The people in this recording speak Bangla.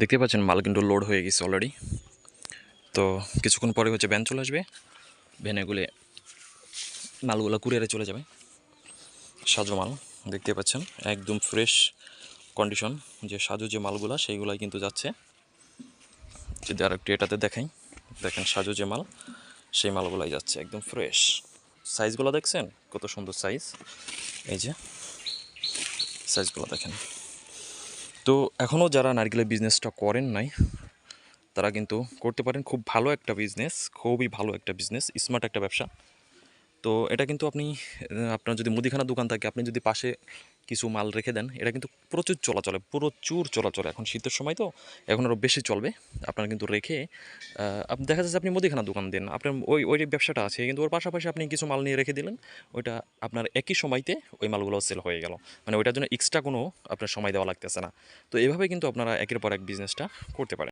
দেখতে পাচ্ছেন মাল কিন্তু লোড হয়ে গেছে অলরেডি তো কিছুক্ষণ পরে হচ্ছে ভ্যান চলে আসবে। ভ্যানে গুলে মালগুলো কুরিয়ারে চলে যাবে। সাজু মাল, দেখতে পাচ্ছেন? একদম ফ্রেশ কন্ডিশন যে সাজু যে মালগুলো, সেইগুলাই কিন্তু যাচ্ছে। যদি আর একটু এটাতে দেখাই, দেখেন সাজু যে মাল, সেই মালগুলাই যাচ্ছে, একদম ফ্রেশ সাইজগুলো দেখছেন? কত সুন্দর সাইজ এই যে সাইজগুলো দেখেন। তো এখনও যারা নারকেলের বিজনেসটা করেন নাই, তারা কিন্তু করতে পারেন খুব ভালো একটা বিজনেস খুবই ভালো একটা বিজনেস স্মার্ট একটা ব্যবসা। তো এটা কিন্তু আপনি, আপনার যদি মুদিখানা দোকান থাকে, আপনি যদি পাশে কিছু মাল রেখে দেন, এটা কিন্তু প্রচুর চলাচলে প্রচুর চলাচলে। এখন শীতের সময় তো, এখন আরও বেশি চলবে। আপনারা কিন্তু রেখে দেখা যাচ্ছে আপনি মুদিখানা দোকান দেন, আপনার ওই ওই ব্যবসাটা আছে, কিন্তু ওর পাশাপাশি আপনি কিছু মাল নিয়ে রেখে দিলেন, ওইটা আপনার একই সময়তে ওই মালগুলো সেল হয়ে গেল। মানে ওইটার জন্য এক্সট্রা কোনো আপনার সময় দেওয়া লাগতেছে না। তো এইভাবে কিন্তু আপনারা একের পর এক বিজনেসটা করতে পারেন।